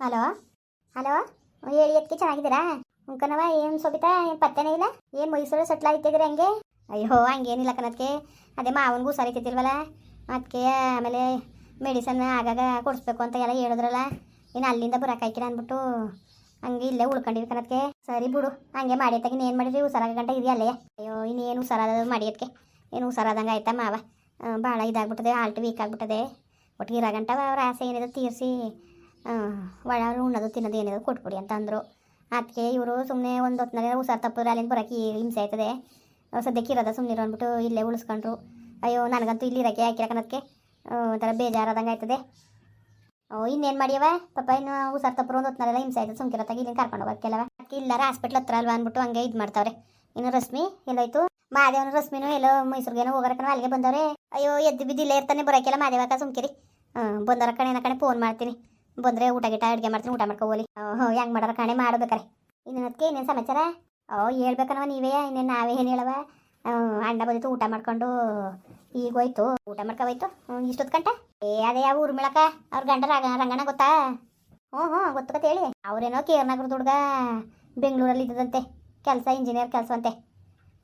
Hello? Hello? ಹೇಳಿ ಅದಕ್ಕೆ ಚೆನ್ನಾಗಿದ್ದೀರಾ? ಉಂಕನವ ಏನು ಸೋಬಿತಾ? ಏನು ಪತ್ತೆನೇ ಇಲ್ಲ? ಏನು ಮೈಸೂರು ಸೆಟ್ಲ್ ಆಗ್ತಿದ್ದೀರ ಹಂಗೆ? ಅಯ್ಯೋ, ಹಂಗೇನಿಲ್ಲ ಕಣದಕ್ಕೆ ಅದೇ ಮಾವನಿಗೂ ಹುಷಾರಿತಿರ್ವಲ್ಲ ಅದಕ್ಕೆ ಆಮೇಲೆ ಮೆಡಿಸನ್ ಆಗಾಗ ಕೊಡಿಸ್ಬೇಕು ಅಂತ ಎಲ್ಲ ಹೇಳಿದ್ರಲ್ಲ. ಇನ್ನು ಅಲ್ಲಿಂದ ಬರೋಕ್ಕಾಯ್ಕಿಲ್ಲ ಅಂದ್ಬಿಟ್ಟು ಹಂಗೆ ಇಲ್ಲೇ ಉಳ್ಕೊಂಡಿವಿ ಕಣದಕ್ಕೆ ಸರಿ ಬಿಡು, ಹಂಗೆ ಮಾಡಿ ತಗಿನ ಏನು ಮಾಡಿದ್ರಿ? ಹುಷಾರಾಗ ಗಂಟೆ ಇದೆಯಾ ಅಲ್ಲೇ. ಅಯ್ಯೋ, ಇನ್ನೇನು ಹುಷಾರಾದ ಮಾಡಿಯದಕ್ಕೆ ಏನು ಹುಷಾರಾದಂಗೆ ಆಯ್ತಾ ಮಾವ? ಭಾಳ ಇದಾಗ್ಬಿಟ್ಟದೆ ಆಲ್ಟ್ ವೀಕ್ ಆಗ್ಬಿಟ್ಟದೆ. ಒಟ್ಟಿಗೆ ಇರೋ ಗಂಟ ಅವ್ರ ಆಸೆ ಏನಿದೆ ತೀರಿಸಿ. ಒಳವರು ಉಣ್ಣದು ತಿನ್ನೋದು ಏನಿದೆ ಕೊಟ್ಬಿಡಿ ಅಂತ ಅಂದರು ಅದಕ್ಕೆ ಇವರು ಸುಮ್ಮನೆ ಒಂದು ಹೊತ್ತಿನಲ್ಲಿ ಹುಷಾರು ತಪ್ಪಿದ್ರೆ ಅಲ್ಲಿಂದ ಬರೋಕೆ ಹಿಂಸೆ ಆಯ್ತದೆ. ಸದ್ಯಕ್ಕೆ ಇರೋದ ಸುಮ್ಮನೆ ಅಂದ್ಬಿಟ್ಟು ಇಲ್ಲೇ ಉಳಿಸ್ಕೊಂಡ್ರು. ಅಯ್ಯೋ, ನನಗಂತೂ ಇಲ್ಲಿ ಇರೋಕ್ಕೆ ಹಾಕಿಲ್ಲ ಕಣಕ್ಕೆ ಒಂಥರ ಬೇಜಾರಾದಂಗೆ ಆಯ್ತದೆ. ಓ, ಇನ್ನೇನು ಮಾಡಿಯವ? ಪಾಪ ಇನ್ನು ಹುಷಾರು ತಪ್ಪರು ಒಂದು ಹೊತ್ತಿನಲ್ಲಿ ಹಿಂಸೆ ಆಯ್ತದೆ. ಸುಮ್ಕಿರತ್ತಾಗ ಇಲ್ಲಿ ಕರ್ಕೊಂಡು ಹೋಗೋಕ್ಕೆಲ್ಲವ ಅದಕ್ಕೆ ಇಲ್ಲಾರ ಹಾಸ್ಪಿಟ್ಲ್ ಹತ್ರ ಅಲ್ವಾ ಅಂದ್ಬಿಟ್ಟು ಹಂಗೆ ಇದು ಮಾಡ್ತಾವ್ರೆ. ಇನ್ನು ರಶ್ಮಿ, ಎಲ್ಲೋಯ್ತು? ಮಾದೇವನ, ರಶ್ಮಿನೂ ಎಲ್ಲೋ ಮೈಸೂರಿಗೇನೋ ಕಣ ಅಲ್ಲಿಗೆ ಬಂದವ್ರೆ. ಅಯ್ಯೋ, ಎದ್ದು ಬಿದ್ದಿಲ್ಲ ಇರ್ತಾನೆ ಬರೋಕ್ಕೆಲ್ಲ ಮಾದೇವಕ್ಕ ಸುಮ್ಕಿರಿ. ಹ್ಞೂ ಬಂದವರ ಕಣೆ ಕಣೆ ಫೋನ್ ಮಾಡ್ತೀನಿ. ಬಂದರೆ ಊಟ ಗಿಟ ಅಡುಗೆ ಮಾಡ್ತೀನಿ, ಊಟ ಮಾಡ್ಕೋಲಿ ಹೆಂಗೆ ಮಾಡೋರ ಕಣೆ ಮಾಡ್ಬೇಕಾರೆ ಇನ್ನು ಅದಕ್ಕೆ ಇನ್ನೇನು ಸಮಾಚಾರ? ಓ ಹೇಳ್ಬೇಕನವ ನೀವೇ, ಇನ್ನೇನು ನಾವೇ ಏನು ಹೇಳವ? ಅಣ್ಣ ಬಂದಿತ್ತು, ಊಟ ಮಾಡ್ಕೊಂಡು ಈಗ ಹೋಯ್ತು. ಊಟ ಮಾಡ್ಕ ಹೋಯ್ತು. ಹ್ಞೂ ಇಷ್ಟೊತ್ತು ಗಂಟ? ಏ, ಅದೇ ಯಾವ ಊರು ಮೇಳಕ? ಅವ್ರ ಗಂಡ ರಂಗ ರಂಗಣ್ಣ ಗೊತ್ತಾ? ಹ್ಞೂ ಹ್ಞೂ ಗೊತ್ತು ಕತೆ ಹೇಳಿ. ಅವರೇನೋ ಕೇರ್ನಗರದ ಹುಡುಗ, ಬೆಂಗಳೂರಲ್ಲಿ ಇದ್ದದಂತೆ, ಕೆಲಸ ಇಂಜಿನಿಯರ್ ಕೆಲಸ ಅಂತೆ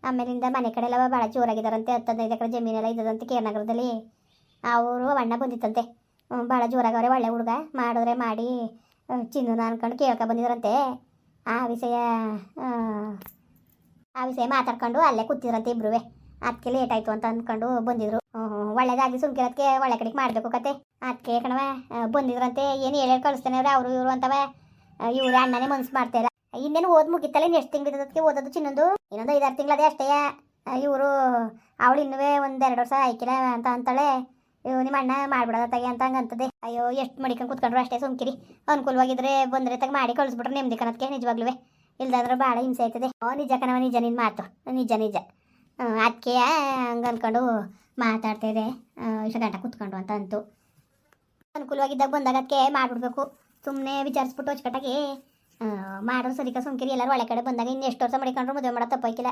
ಆಮೇಲಿಂದ ಮನೆ ಕಡೆ ಎಲ್ಲ ಭಾಳ ಜೋರಾಗಿದ್ದಾರಂತೆ ಹತ್ತದೈದು ಎಕರೆ ಜಮೀನೆಲ್ಲ ಇದ್ದದಂತೆ ಕೇರ್ನಗರದಲ್ಲಿ. ಅವರು ಅಣ್ಣ ಬಂದಿತ್ತಂತೆ. ಭಾಳ ಜೋರಾಗವ್ರೆ ಒಳ್ಳೆ ಹುಡುಗ. ಮಾಡಿದ್ರೆ ಮಾಡಿ ಚಿನ್ನು ಚಿನ್ನನ ಅನ್ಕೊಂಡು ಕೇಳ್ಕೊ ಬಂದಿದ್ರಂತೆ. ಆ ವಿಷಯ ಆ, ವಿಷಯ ಮಾತಾಡ್ಕೊಂಡು ಅಲ್ಲೇ ಕೂತಿದ್ರಂತೆ ಇಬ್ರು ಅದಕ್ಕೆ ಲೇಟ್ ಆಯಿತು ಅಂತ ಅಂದ್ಕೊಂಡು ಬಂದಿದ್ರು. ಒಳ್ಳೇದಾಗಿ ಸುಮ್ಕಿರೋದಕ್ಕೆ ಒಳ್ಳೆ ಕಡೆಗೆ ಮಾಡಬೇಕು ಕತೆ. ಅದಕ್ಕೆ ಕಣವ ಬಂದಿದ್ರಂತೆ. ಏನು ಹೇಳಿ ಕಳಿಸ್ತಾನೆ ಅವ್ರೆ ಅವರು ಇವರು ಅಂತವ. ಇವ್ರ ಅಣ್ಣನೇ ಮನ್ಸು ಮಾಡ್ತಾಯಿಲ್ಲ ಇನ್ನೇನು ಓದ್ ಮುಗಿತಲ್ಲ ಇನ್ನು ಎಷ್ಟು ತಿಂಗಳಿದ್ದದಕ್ಕೆ ಓದೋದು ಚಿನ್ನೊಂದು? ಇನ್ನೊಂದು ಐದಾರು ತಿಂಗಳದೇ ಅಷ್ಟೇ. ಇವರು ಅವಳು ಇನ್ನೂ ಒಂದು ಎರಡು ವರ್ಷ ಆಯ್ಕಿಲ್ಲ ಅಂತ ಅಂತಾಳೆ. ಇವ್ ನಿಮ್ಮ ಅಣ್ಣ ಮಾಡ್ಬಿಡೋದ ತಗೆ ಅಂತ ಹಂಗಂತದೆ. ಅಯ್ಯೋ, ಎಷ್ಟು ಮಡಿಕೊಂಡು ಕುತ್ಕೊಂಡ್ರು ಅಷ್ಟೇ ಸುಮ್ಕಿರಿ. ಅನುಕೂಲವಾಗಿದ್ರೆ ಬಂದ್ರೆ ತಗ ಮಾಡಿ ಕಳಿಸ್ಬಿಟ್ರೆ ನೆಮ್ಮದಿ ಕಣಕ್ಕೆ ನಿಜವಾಗ್ಲೂ ಇಲ್ದಾದ್ರೆ ಭಾಳ ಹಿಂಸೆ ಆಯ್ತದೆ. ಓ, ನಿಜ ಕಣವ ನಿಜ ನಿನ್ ಮಾತು. ನಿಜ ನಿಜ. ಅದಕ್ಕೆ ಹಂಗೆ ಅಂದ್ಕೊಂಡು ಮಾತಾಡ್ತಾ ಇದೆ ಇಷ್ಟು ಗಂಟೆ ಕುತ್ಕೊಂಡು ಅಂತ ಅಂತು. ಅನುಕೂಲವಾಗಿದ್ದಾಗ ಬಂದಾಗ ಅದಕ್ಕೆ ಮಾಡ್ಬಿಡ್ಬೇಕು. ಸುಮ್ಮನೆ ವಿಚಾರಿಸ್ಬಿಟ್ಟು ಅಚ್ಚುಕಟ್ಟಾಗಿ ಮಾಡೋರು ಸರಿಕ ಸುಮ್ಕಿರಿ. ಎಲ್ಲರೂ ಒಳ್ಳೆ ಕಡೆ ಬಂದಾಗ ಇನ್ನು ಎಷ್ಟು ವರ್ಷ ಮಾಡಿಕೊಂಡ್ರು ಮದುವೆ ಮಾಡೋ ತಪ್ಪಾಯ್ಕಿಲ್ಲ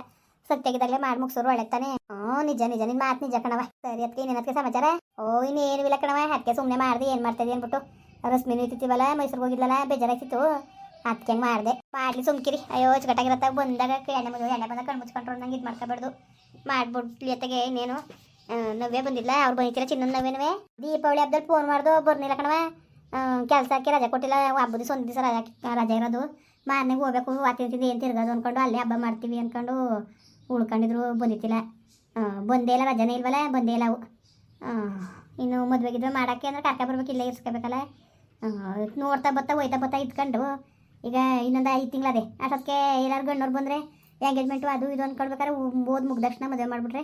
ಸತ್ಯಾಗಿದ್ದಾಗಲೇ ಮಾಡಿ ಮುಗಿಸೋರು ತಾನೆ? ಹ್ಞೂ, ನಿಜ ನಿಜ. ನಿನ್ ಮಾತು ನಿಜ ಕಣವ ಸರಿ ಅದಕ್ಕೆ ಇನ್ನೇನದಕ್ಕೆ ಸಮಾಚಾರ? ಓ ಇನ್ನೇನು ಇಲ್ಲ ಕಣವ ಅದಕ್ಕೆ ಸುಮ್ಮನೆ ಮಾಡಿದೆ, ಏನು ಮಾಡ್ತದೆ ಅಂದ್ಬಿಟ್ಟು ರಶ್ಮಿನೂ ಇತ್ತಿವಲ್ಲ ಮೈಸೂರಿಗೆ ಹೋಗಿದ್ಲಲ್ಲ ಬೇಜಾರಾಗ್ತಿತ್ತು ಅದಕ್ಕೆ ಹೆಂಗೆ ಮಾಡಿದೆ. ಮಾಡ್ಲಿ, ಸುಮ್ಕಿರಿ. ಅಯ್ಯೋ ಚಿಕಟಾಗಿರತ್ತ ಬಂದಾಗ ಎಣ್ಣೆ ಮುಗಿದು, ಎಣ್ಣೆ ಬಂದಾಗ ಕಣ್ಣು ಮುಚ್ಕೊಂಡ್ರು, ನಂಗೆ ಇದು ಮಾಡ್ಕೋಬಾರ್ದು ಮಾಡ್ಬಿಡ್ಲಿ ಅತ್ತಗೆ, ಇನ್ನೇನು. ನವ್ಯ ಬಂದಿಲ್ಲ ಅವ್ರು ಬಂದಿತ್ತಿಲ್ಲ ಚಿನ್ನ ನವ್ಯನವೇ ದೀಪಾವಳಿ ಹಬ್ಬದಲ್ಲಿ ಫೋನ್ ಮಾಡ್ದು ಬರ್ನಿಲ್ಲ ಕಣವ ಕೆಲಸಕ್ಕೆ ರಜೆ ಕೊಟ್ಟಿಲ್ಲ, ಹಬ್ಬದ ದಿವಸ ಒಂದು ದಿವಸ ರಜೆ ರಜೆ ಇರೋದು. ಮಾರ್ನೆಗೆ ಹೋಗ್ಬೇಕು ವಾತಿಂತಿದ್ದು ಏನು ತಿರ್ಗೋದು ಅಂದ್ಕೊಂಡು ಅಲ್ಲೇ ಹಬ್ಬ ಮಾಡ್ತೀವಿ ಅಂದ್ಕೊಂಡು ಉಳ್ಕೊಂಡಿದ್ರು ಬಂದಿತ್ತಿಲ್ಲ ಬಂದೇ ಇಲ್ಲ, ರಜನೇ ಇಲ್ವಲ್ಲ, ಬಂದೇ ಇಲ್ಲ ಅವು. ಇನ್ನು ಮದುವೆಗಿದ್ರೆ ಮಾಡೋಕ್ಕೆ ಅಂದ್ರೆ ಕರ್ಕ ಬರ್ಬೇಕು, ಇಲ್ಲೇ ಇರ್ಸ್ಕೋಬೇಕಲ್ಲ. ನೋಡ್ತಾ ಬತ್ತಾ ಹೋಯ್ತಾ ಬತ್ತಾ ಇದ್ಕೊಂಡು, ಈಗ ಇನ್ನೊಂದು ಐದು ತಿಂಗಳದೆ. ಅಷ್ಟೊತ್ತಿಗೆ ಎಲ್ಲರೂ ಗಣ್ಣವ್ರು ಬಂದರೆ ಎಂಗೇಜ್ಮೆಂಟು ಅದು ಇದು ಅಂದ್ಕೊಳ್ಬೇಕಾದ್ರೆ ಓದ್ ಮುಗಿದ ತಕ್ಷಣ ಮದುವೆ ಮಾಡಿಬಿಟ್ರೆ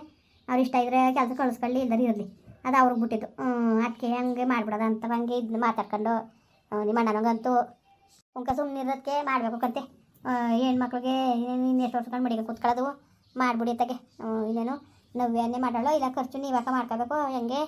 ಅವ್ರು ಇಷ್ಟ ಇದ್ರೆ ಕೆಲಸ ಕಳಿಸ್ಕೊಳ್ಳಿ ಇಲ್ಲದ ಇರಲಿ. ಅದು ಅವ್ರಿಗೆ ಬಿಟ್ಟಿದ್ದು. ಅದಕ್ಕೆ ಹಂಗೆ ಮಾಡ್ಬಿಡೋದು ಅಂತ ಹಂಗೆ ಇದು ಮಾತಾಡ್ಕೊಂಡು ನಿಮ್ಮ ಅಣ್ಣನಂಗಂತೂ ಸುಮ್ಮನೆ ಇರೋದಕ್ಕೆ ಮಾಡಬೇಕು ಕತೆ. ಹೆಣ್ಮಕ್ಳಿಗೆ ಇನ್ನೆಷ್ಟು ವರ್ಷ ಕಂಡು ಮಡಿಗೆ ಕೂತ್ಕೊಳ್ಳೋದು ಮಾಡ್ಬಿಡಿ ತಗೆ ಇನ್ನೇನು ನವ್ಯನೇ ಮಾಡೋಳು ಇಲ್ಲ ಖರ್ಚು ನೀವಾಗ ಮಾಡ್ಕೋಬೇಕು? ಹೆಂಗೆ?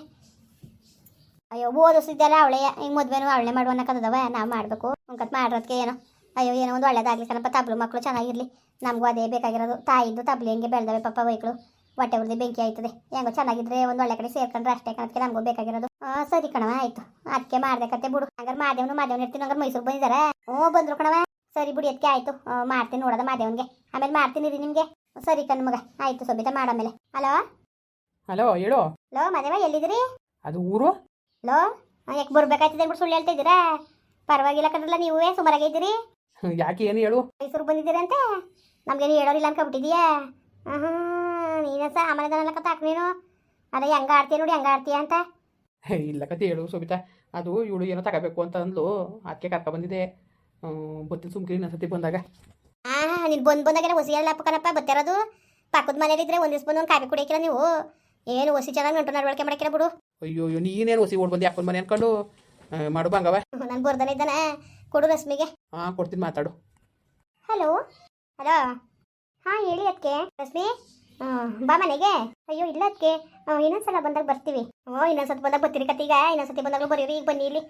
ಅಯ್ಯೋ ಓದಿಸಿದ್ದೆಲ್ಲ ಅವಳೇ. ಹಿಂಗೆ ಮದುವೆನೂ ಅವಳೆ ಮಾಡುವ ಅನ್ನಕ್ಕದವ ನಾವು ಮಾಡಬೇಕು. ಉಂಕತ್ ಮಾಡೋದಕ್ಕೆ ಏನೋ. ಅಯ್ಯೋ, ಏನೋ ಒಂದು ಒಳ್ಳೇದಾಗಲಿ ಕಣಪ್ಪ. ತಬ್ಲು ಮಕ್ಕಳು ಚೆನ್ನಾಗಿರಲಿ. ನಮಗೂ ಅದೇ ಬೇಕಾಗಿರೋದು. ತಾಯಿದ್ದು ತಬ್ಲಿ ಹೆಂಗೆ ಬೆಳೆದವೆ ಪಾಪ ವೈಕ್ಳು. ಹೊಟ್ಟೆ ಉರ್ದಿ ಬೆಂಕಿ ಆಯ್ತದೆ. ಹೆಂಗೋ ಚೆನ್ನಾಗಿದ್ರೆ ಒಂದು ಒಳ್ಳೆ ಕಡೆ ಸೇರ್ಕೊಂಡ್ರೆ ಅಷ್ಟೇ ಕಣಕ್ಕೆ ನಮಗೂ ಬೇಕಾಗಿರೋದು. ಹಾಂ ಸರಿ ಕಣವ ಆಯ್ತು. ಅದಕ್ಕೆ ಮಾಡ್ಬೇಕತ್ತೆ ಬಿಡು. ಹಂಗಾರೆ ಮಾದೇವನು, ಮಾದೇವನ ಇರ್ತೀನಿ. ಹಂಗಾರೆ ಮೈಸೂರು ಬಂದಿದ್ದಾರೆ ಹ್ಞೂ, ಬಂದ್ರು ಕಣವ ಸರಿ ಬಿಡಿ ಅದಕ್ಕೆ ಆಯಿತು. ಮಾಡ್ತೀನಿ ನೋಡೋದ ಮಾದೇವನಿಗೆ. ಆಮೇಲೆ ಮಾಡ್ತೀನಿ ರೀ ನಿಮಗೆ. ಸರಿ ಕಣ್ಮಗ ಆಯ್ತು ಸೊಬಿತ ಮಾಡಮೇಲೆ ಹಲೋ? ಹಲೋ ಹೇಳು. ಲೋ ಮದೇವ ಎಲ್ಲಿದ್ರಿ ಅದು ಊರು? ಲೋ ಯಾಕೆ ಬರ್ಬೇಕಾಯ್ತದೆ ಅಂದ್ಬಿಟ್ಟು ಸುಳ್ಳು ಹೇಳ್ತಾ ಇದ್ದೀರಾ? ಪರವಾಗಿಲ್ಲ ಕಣ್ರಲ್ಲ ನೀವೇ ಸುಮಾರಾಗಿ ಇದ್ದೀರಿ. ಯಾಕೆ ಏನು ಹೇಳು? ಮೈಸೂರು ಬಂದಿದ್ದೀರಂತೆ? ನಮ್ಗೇನು ಹೇಳೋರಿಲ್ಲ ಅನ್ಕೊಬಿಟ್ಟಿದೀಯಾ? ಹಾಂ ನೀನೇ ಸಾಮಾನ್ಯದಲ್ಲ ಹಾಕಿ ನೀನು. ಅದೇ ಹೆಂಗ ಆಡ್ತೀಯ ನೋಡಿ ಹೆಂಗ ಆಡ್ತೀಯ ಅಂತ. ಇಲ್ಲ ಕತೆ ಹೇಳು ಸೋಬಿತಾ ಅದು ಇವಳು ಏನೋ ತಗೋಬೇಕು ಅಂತ ಅಂದ್ಲು. ಅದಕ್ಕೆ ಕರ್ಕ ಬಂದಿದೆ ಬತ್ತಿನ ಸುಮ್ಕಿರಿ ಇನ್ನೊಂದ್ಸತಿ ಬಂದಾಗ. ನೀನು ಬಂದು ಬಂದಾಗೆಲ್ಲ ಹೊಸಿ ಎಲ್ಲ ಕಣಪ್ಪ ಬತ್ತಿರೋದು? ಪಕ್ಕದ ಮನೇಲಿದ್ರೆ ಒಂದು ದಿವಸ ಬಂದು ಒಂದು ಕಾಫಿ ಕುಡಿಯಕ್ಕಿಲ್ಲ ನೀವು? ಏನು ಹೊಸಿ ಚೆನ್ನಾಗಿ ನಂಟು ನಡವಳಿಕೆ ಮಾಡಕ್ಕಿಲ್ಲ ಬಿಡು. ಅಯ್ಯೋ ಅಯ್ಯೋ ನೀನೇನು ಹೊಸಿ ಓಡ್ ಬಂದು ಯಾಕೆ ಮನೆ ಅನ್ಕೊಂಡು? ಮಾಡು ಬಂಗವ. ನಾನು ಬರ್ದಾನೆ ಇದ್ದಾನೆ. ಕೊಡು ರಶ್ಮಿಗೆ. ಹಾಂ ಕೊಡ್ತೀನಿ ಮಾತಾಡು. ಹಲೋ? ಹಲೋ? ಹಾಂ ಹೇಳಿ ಅದಕ್ಕೆ ರಶ್ಮಿ? ಬಾ ಮನೆಗೆ. ಅಯ್ಯೋ ಇಲ್ಲ ಅದಕ್ಕೆ ಇನ್ನೊಂದ್ಸಲ ಬಂದಾಗ ಬರ್ತೀವಿ. ಓ ಇನ್ನೊಂದ್ಸತಿ ಬಂದಾಗ ಬರ್ತೀರಿ ಕತ್ತೀಗ. ಇನ್ನೊಂದ್ಸತಿ ಬಂದಾಗ ಬರೀರಿ. ಈಗ ಬನ್ನಿ ಇಲ್ಲಿ.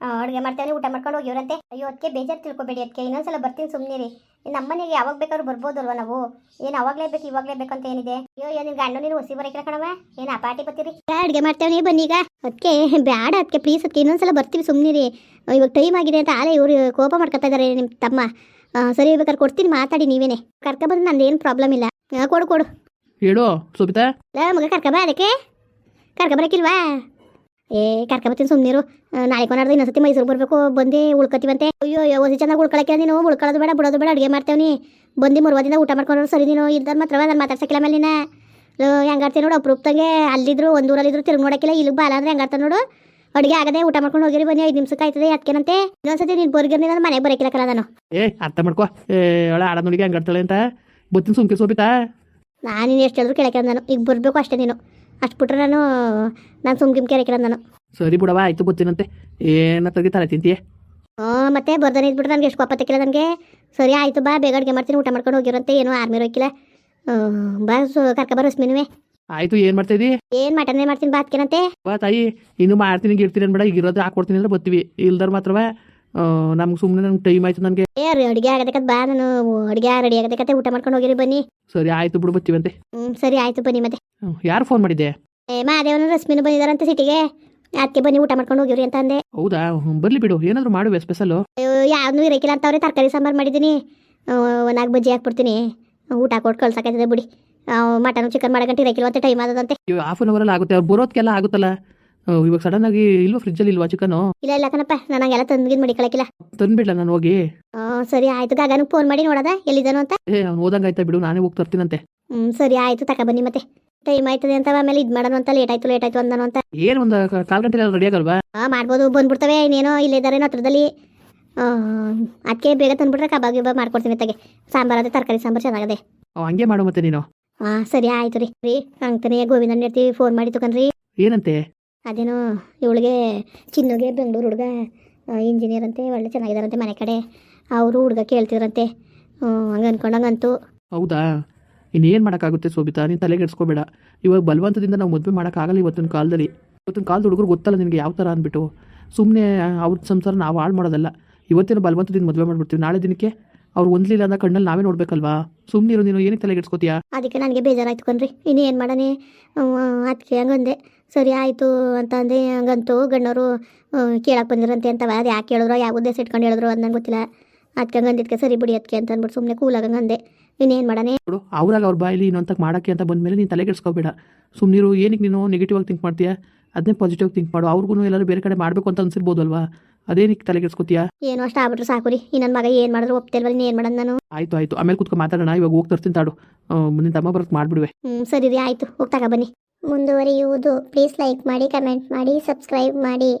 ಅಡುಗೆ ಮಾಡ್ತೇವೆ ಊಟ ಮಾಡ್ಕೊಂಡು ಹೋಗಿವ್ರಂತೆ. ಅಯ್ಯೋ ಅದಕ್ಕೆ ಬೇಜಾರು ತಿಳ್ಕೊಬೇಡಿ ಅದಕ್ಕೆ ಇನ್ನೊಂದ್ಸಲ ಬರ್ತೀನಿ ಸುಮ್ಮನಿರಿ ನಮ್ಮನೆಗೆ ಯಾವಾಗ ಬೇಕಾದ್ರೂ ಬರ್ಬೋದಲ್ವ ನಾವು? ಏನು ಅವಾಗಲೇ ಬೇಕು ಇವಾಗಲೇ ಬೇಕಂತ ಏನಿದೆ? ಅಯ್ಯೋ ಏನು ನಿನ್ ಗಂಡು ನೀನು ಹೊಸಿ ಬರಕ್ಕೆ ಕಣವ ಏನು ಅಪಾಟಿ ಬತ್ತೀರಿ ಅಡುಗೆ ಮಾಡ್ತೇವೆ ಬನ್ನಿ ಈಗ. ಅದಕ್ಕೆ ಬೇಡ ಅದಕ್ಕೆ ಪ್ಲೀಸ್ ಅದಕ್ಕೆ ಇನ್ನೊಂದ್ಸಲ ಬರ್ತೀವಿ ರೀ ಇವಾಗ ಟೈಮ್ ಆಗಿದೆ ಅಂತ ಆಲೆ ಇವರು ಕೋಪ ಮಾಡ್ಕೊತಾ ಇದಾರೆ ನಿಮ್ಮ ತಮ್ಮ. ಸರಿ ಬೇಕಾದ್ರೆ ಕೊಡ್ತೀನಿ ಮಾತಾಡಿ ನೀವೇನೆ. ಕರ್ಕೊಬಂದು ನಂದೇನು ಪ್ರಾಬ್ಲಮ್ ಇಲ್ಲ. ಆ, ಕೊಡು ಕೊಡು. ಹೇಳು ಸುಬಿತಾ ಮಗ ಕರ್ಕೊಬ ಅದಕ್ಕೆ. ಕರ್ಕಬರಕ್ಕಿಲ್ವಾ ಏ ಕರ್ಕಬತ್ತೀನಿ ಸುಮ್ಮನಿರು ನಾಳೆ ಕೊನಾಡ್ದು ಇನ್ನೊಂದ್ಸತಿ ಮೈಸೂರು ಬರಬೇಕು ಬಂದು ಉಳ್ಕೊತೀವಂತೆ ಅಯ್ಯೋ ಅಯ್ಯೋ ಹೊಸಿ ಚೆನ್ನಾಗಿ ಉಳ್ಕೊಳಕ್ಕೆ ನೀನು ಉಳ್ಕೊಳ್ಳೋದು ಬೇಡ ಬಿಡೋದು ಬೇಡ ಅಡುಗೆ ಮಾಡ್ತೇವ್ನಿ ಬಂದು ಮುರುವದಿಂದ ಊಟ ಮಾಡ್ಕೊಂಡು ಸರಿ ನೀನು ಇದ್ದಾರೆ ಮಾತ್ರ ನಾನು ಮಾತಾಡ್ಸಕ್ಕಿಲ್ಲ ಮೇಲೆ ನೀನು. ಹೆಂಗಾಡ್ತೀನಿ ನೋಡು ಅಪ್ರೂಪ್ದಂಗೆ ಅಲ್ಲಿದ್ರು ಒಂದು ಊರಲ್ಲಿದ್ರು ತಿರುಗಿ ನೋಡಕ್ಕಿಲ್ಲ ಇಲ್ಲಿ ಬಾಲ ಅಂದ್ರೆ ಹೆಂಗಾಡ್ತಾನೆ ನೋಡು. ಅಡುಗೆ ಆಗದೆ ಊಟ ಮಾಡ್ಕೊಂಡು ಹೋಗಿರಿ ಬನ್ನಿ ಐದು ನಿಮಿಷಕ್ಕೆ ಆಯ್ತದೆ ಅದಕ್ಕೇನಂತೆ ಇನ್ನೊಂದ್ಸತಿ ನೀನು ಬರ್ಗರ್ ನಾನು ಮನೆಗೆ ಬರೋಕ್ಕಿಲ್ಲ ಕಲ ನಾನು. ಏ ಅರ್ಥ ಮಾಡ್ಕೋ. ಏ ಒಳ ಆಡ ನುಡಿಗೆ ಹಂಗಾಡ್ತಾಳೆ ಅಂತ. ಬುತ್ತಿನ ಸುಮ್ಕೆ ಸೋಪಿತಾ? ನಾನು ನೀನು ಎಷ್ಟು ಹೇಳಿದ್ರು ಕೇಳಕ್ಕೆ ನಾನು. ಈಗ ಬರಬೇಕು ಅಷ್ಟೇ ನೀನು. ಅಷ್ಟು ಬಿಟ್ರೆ ನಾನು ನಾನು ಸುಮ್ಗಿಮ್ ಹಾಕಿಲ್ಲ ನಾನು ಸರಿ ಬಿಡವ ಆಯ್ತು ಗೊತ್ತಿನಂತೆ. ಏನ ತೆಗಿ ತಲೆ ತಿಂತೀಯ? ಹ್ಞೂ ಮತ್ತೆ ಬರ್ದಾನೆ ಇದ್ಬಿಟ್ರೆ ನನಗೆ ಎಷ್ಟು ಕೋಪ ತೆಕ್ಕಿಲ್ಲ ನನಗೆ. ಸರಿ ಆಯಿತು ಬಾ ಬೇಗ ಅಡುಗೆ ಮಾಡ್ತೀನಿ ಊಟ ಮಾಡ್ಕೊಂಡು ಹೋಗಿರಂತೆ ಏನು ಆರ್ಮಿ ಹೋಗಿಲ್ಲ ಬಾ ಸೊ ಕರ್ಕ ಬರೋ ಸ್ಮಿನುವೆ ಆಯ್ತು ಏನು ಮಾಡ್ತಾ ಇದೀ ಏನು ಮಟನ್ ಮಾಡ್ತೀನಿ ಬಾತ್ ಅದಕ್ಕೇನಂತೆ ಬಾ ತಾಯಿ ಇನ್ನು ಮಾಡ್ತೀನಿ ಗಿಡ್ತೀನಿ ಅನ್ಬೇಡ ಈಗ ಇರೋದು ಹಾಕೊಡ್ತೀನಿ ಅಂದ್ರೆ ಬತ್ತೀವಿ. ಇಲ್ದಾರ ಮಾತ್ರವ? ನಮ್ಗೆ ಸುಮ್ಮನೆ ನಂಗೆ ಟೈಮ್ ಆಯ್ತು ನನಗೆ. ಏ ಅಡುಗೆ ಆಗದಕ್ಕಂತ ಬಾ ನಾನು. ಅಡುಗೆ ರೆಡಿ ಆಗದಕ್ಕಂತೆ ಊಟ ಮಾಡ್ಕೊಂಡು ಹೋಗಿರಿ ಬನ್ನಿ. ಸರಿ ಆಯ್ತು ಬಿಡು ಬರ್ತೀವಂತೆ ಹ್ಞೂ ಸರಿ ಆಯ್ತು ಬನ್ನಿ ಮತ್ತೆ. ಯಾರು ಫೋನ್ ಮಾಡಿದ್ದೆ? ಏ ಮಾದೇವನ ರಶ್ಮಿನು ಅಂತ ಸಿಟಿಗೆ. ಅದಕ್ಕೆ ಬನ್ನಿ ಊಟ ಮಾಡ್ಕೊಂಡು ಹೋಗಿರಿ ಅಂತ ಅಂದೆ. ಹೌದಾ? ಬರ್ಲಿ ಬಿಡು ಏನಾದ್ರು ಮಾಡುವೆ ಸ್ಪೆಷಲ್ ಯಾವ್ದು ಇರಕಿಲ್ಲ ಅಂತ ಅವ್ರೆ ತರಕಾರಿ ಸಾಂಬಾರು ಮಾಡಿದ್ದೀನಿ. ನಾಲ್ಕು ಬಜ್ಜಿ ಹಾಕ್ಬಿಡ್ತೀನಿ. ಊಟ ಕೊಟ್ಟು ಕಳ್ಸಕ್ಕಾಯ್ತದೆ ಬಿಡಿ. ಮಟನ್ ಚಿಕನ್ ಮಾಡಕಂತ ಇರಕಿಲ್ಲ ಅಂತ ಟೈಮ್ ಆದದಂತೆ. ಆಫ್ ಹಾಫ್ ಅವರ್ ಅವರಲ್ಲಿ ಆಗುತ್ತೆ ಅವ್ರು ಬರೋದಕ್ಕೆಲ್ಲ ಆಗುತ್ತಲ್ಲ. ಇವಾಗ ಸಡನ್ ಆಗಿ ಇಲ್ವಾ ಫ್ರಿಜ್ಜಲ್ಲಿ ಇಲ್ವಾ ಚಿಕನ್? ಇಲ್ಲ ಇಲ್ಲ ಕಣಪ್ಪ ನನಗೆಲ್ಲ ಹಂಗೆಲ್ಲ ಮಾಡಿ ಕಳಕಿಲ್ಲ. ತಂದ್ಬಿಡ್ಲ ನಾನು ಹೋಗಿ? ಆ ಸರಿ ಆಯ್ತು ಗಗನಿಗೆ ಫೋನ್ ಮಾಡಿ ನೋಡದ ಎಲ್ಲಿದ್ದಾನು ಅಂತ? ಏ ಅವ್ನು ಓದಂಗೆ ಆಯ್ತಾ ಬಿಡು ನಾನೇ ಹೋಗಿ ತರ್ತೀನಂತೆ. ಹ್ಮ್ ಸರಿ ಆಯ್ತು ತಕ ಬನ್ನಿ ಮತ್ತೆ. ಟೈಮ್ ಆಯ್ತದೆ ಅಂತ ಆಮೇಲೆ ಇದ್ ಮಾಡೋಣ ಅಂತ ಲೇಟ್ ಆಯ್ತು ಲೇಟ್ ಆಯ್ತು ಅಂದನು ಅಂತ. ಏನ್ ಒಂದು ಕಾಲ್ ಗಂಟೆ ರೆಡಿ ಆಗಲ್ವಾ? ಹಾ ಮಾಡ್ಬೋದು ಬಂದ್ಬಿಡ್ತವೆ ಇನ್ನೇನೋ ಇಲ್ಲೇ ಹತ್ರದಲ್ಲಿ. ಅದಕ್ಕೆ ಬೇಗ ತಂದ್ಬಿಟ್ರೆ ಕಬಾಬ್ ಗಿಬಾಬ್ ಮಾಡ್ಕೊಡ್ತೀನಿ ತಗೆ. ಸಾಂಬಾರ್ ಅದೇ ತರಕಾರಿ ಸಾಂಬಾರ್ ಚೆನ್ನಾಗದೆ. ಹಂಗೆ ಮಾಡು ಮತ್ತೆ ನೀನು. ಹಾ ಸರಿ ಆಯ್ತು ರೀ. ರೀ ಅಂತಾನೆ ಗೋವಿಂದ ಫೋನ್ ಮಾಡಿ ತಗೊಂಡ್ರಿ ಏನಂತೆ? ಅದೇನೋ ಇವಳಿಗೆ ಚಿನ್ನಗೆ ಬೆಂಗಳೂರು ಹುಡುಗ ಇಂಜಿನಿಯರ್ ಅಂತೆ, ಒಳ್ಳೆ ಚೆನ್ನಾಗಿದ್ದಾರಂತೆ ಮನೆ ಕಡೆ. ಅವರು ಹುಡುಗ ಕೇಳ್ತಿದ್ರಂತೆ. ಹಂಗೆ ಅನ್ಕೊಂಡಂಗಂತೂ ಹೌದಾ? ಇನ್ನೇನು ಮಾಡೋಕ್ಕಾಗುತ್ತೆ ಸೋಬಿತಾ? ನೀನು ತಲೆಗೆ ಇಡ್ಸ್ಕೋಬೇಡ ಇವಾಗ ಬಲವಂತದಿಂದ ನಾವು ಮದುವೆ ಮಾಡೋಕ್ಕಾಗಲ್ಲ ಇವತ್ತಿನ ಕಾಲದಲ್ಲಿ. ಇವತ್ತಿನ ಕಾಲದ ಹುಡುಗರು ಗೊತ್ತಲ್ಲ ನಿನಗೆ ಯಾವ ಥರ ಅಂದ್ಬಿಟ್ಟು. ಸುಮ್ಮನೆ ಅವ್ರ ಸಂಸಾರ ನಾವು ಹಾಳು ಮಾಡೋದಲ್ಲ. ಇವತ್ತಿನ ಬಲವಂತದಿಂದ ಮದುವೆ ಮಾಡಿಬಿಡ್ತೀವಿ. ನಾಳೆ ದಿನಕ್ಕೆ ಅವ್ರು ಒಂದ್ಲಿಲ್ಲ ಅಂದ ಕಣ್ಣಲ್ಲಿ ನಾವೇ ನೋಡ್ಬೇಕಲ್ವಾ? ಸುಮ್ಮನೆ ಇರು ನೀನು ಏನಕ್ಕೆ ತಲೆಗೆಡ್ಸ್ಕೋತೀಯಾ ಅದಕ್ಕೆ ನನಗೆ ಬೇಜಾರಾಯ್ತು ಕಣ್ರಿ. ಇನ್ನು ಏನು ಮಾಡನೆ ಅದಕ್ಕೆ ಹಂಗಂದೆ. ಸರಿ ಆಯಿತು ಅಂತ ಅಂದೆ. ಹಂಗಂತೂ ಗಣ್ಣವರು ಕೇಳಕ್ಕೆ ಬಂದಿರಂತೆ ಅಂತವ. ಅದು ಯಾಕೆ ಹೇಳಿದ್ರು? ಯಾವ ಉದ್ದೇಶ ಇಟ್ಕೊಂಡು ಹೇಳಿದ್ರು ಅದು ನಂಗೆ ಗೊತ್ತಿಲ್ಲ. ಅದಕ್ಕೆ ಹಂಗಂದಿದ್ಕೆ ಸರಿ ಬಿಡಿ ಅದಕ್ಕೆ ಅಂತ ಅಂದ್ಬಿಟ್ಟು ಸುಮ್ಮನೆ ಕೂಲಾಗ ಹಂಗಂದೆ. ಇನ್ನೇನು ಮಾಡನೆ ನೋಡು ಅವ್ರಾಗ ಅವ್ರ ಬಾಯಲ್ಲಿ ಇನ್ನೊಂತ ಮಾಡೋಕ್ಕೆ ಅಂತ ಬಂದಮೇಲೆ ನೀನು ತಲೆಗೆಡ್ಸ್ಕೋಬೇಡ ಸುಮ್ಮನೆ ಸುಮ್ಮನಿರು ಏನಕ್ಕೆ ನೀನು ನೆಗೆಟಿವ್ ಆಗಿ ಥಿಂಕ್ ಮಾಡ್ತೀಯಾ? ಅದನ್ನೇ ಪಾಸಿಟಿವ್ ಥಿಂಕ್ ಮಾಡು. ಅವ್ರಿಗೂ ಎಲ್ಲರೂ ಬೇರೆ ಕಡೆ ಮಾಡಬೇಕು ಅಂತ ಅನ್ಸಿರ್ಬೋದಲ್ವಾ? ಅದೇನಕ್ಕೆ ತಲೆಗೆ ಏನು ಏನೋ ಅಷ್ಟ ಆಗ್ಬಿಟ್ರೆ ಸಾಕು ರೀ. ಈ ನನ್ನ ಮಗ ಏನು ಮಾಡಿದ್ರು ಒಪ್ತಿಲ್ವಲ್ಲ ನೀನು ಏನು ಮಾಡೋದು ನಾನು? ಆಯ್ತು ಆಯ್ತು. ಆಮೇಲೆ ಕೂತ್ಕೊಂಡು ಮಾತಾಡೋಣ. ಇವಾಗ ಹೋಗಿ ತರ್ತೀನಿ ತಾಡು. ಮುಂದಿನ ತಮ್ಮ ಬರೋಕ್ಕೆ ಮಾಡ್ಬಿಡುವೆ. ಹ್ಮ್ ಸರಿ ರೀ. ಆಯಿತು. ಹೋಗ್ತಾಗ ಬನ್ನಿ. ಮುಂದುವರಿಯುವುದು. ಪ್ಲೀಸ್ ಲೈಕ್ ಮಾಡಿ ಕಮೆಂಟ್ ಮಾಡಿ ಸಬ್ಸ್ಕ್ರೈಬ್ ಮಾಡಿ.